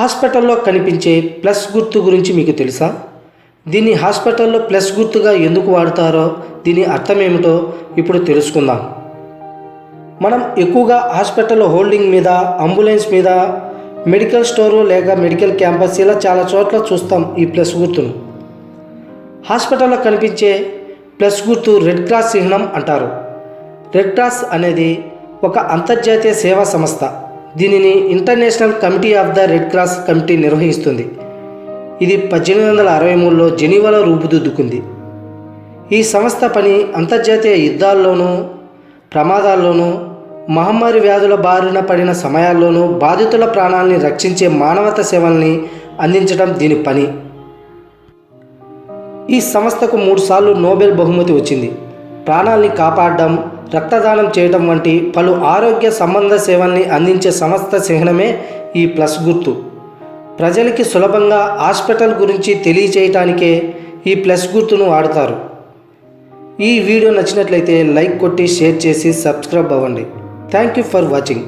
హాస్పిటల్లో కనిపించే ప్లస్ గుర్తు గురించి మీకు తెలుసా? దీన్ని హాస్పిటల్లో ప్లస్ గుర్తుగా ఎందుకు వాడతారో దీని అర్థం ఏమిటో ఇప్పుడు తెలుసుకుందాం. మనం ఎక్కువగా హాస్పిటల్ హోల్డింగ్ మీద అంబులెన్స్ మీద మెడికల్ స్టోరు లేక మెడికల్ క్యాంపస్ ఇలా చాలా చోట్ల చూస్తాం ఈ ప్లస్ గుర్తును. హాస్పిటల్లో కనిపించే ప్లస్ గుర్తు రెడ్ క్రాస్ చిహ్నం అంటారు. రెడ్ క్రాస్ అనేది ఒక అంతర్జాతీయ సేవా సంస్థ. దీనిని international committee of the red cross committee నిర్వహిస్తుంది. ఇది పద్దెనిమిది వందల అరవై మూడులో జెనీవాలో రూపుదిద్దుకుంది. ఈ సంస్థ పని అంతర్జాతీయ యుద్ధాల్లోనూ ప్రమాదాల్లోనూ మహమ్మారి వ్యాధుల బారిన పడిన సమయాల్లోనూ బాధితుల ప్రాణాలని రక్షించే మానవత సేవల్ని అందించడం దీని పని. ఈ సంస్థకు మూడుసార్లు నోబెల్ బహుమతి వచ్చింది. ప్రాణాల్ని కాపాడడం రక్తదానం చేయడం వంటి పలు ఆరోగ్య సంబంధ సేవల్ని అందించే సంస్థ చిహ్నమే ఈ ప్లస్ గుర్తు. ప్రజలకి సులభంగా హాస్పిటల్ గురించి తెలియచేయటానికే ఈ ప్లస్ గుర్తును వాడతారు. ఈ వీడియో నచ్చినట్లయితే లైక్ కొట్టి షేర్ చేసి సబ్స్క్రైబ్ అవ్వండి. Thank you for watching.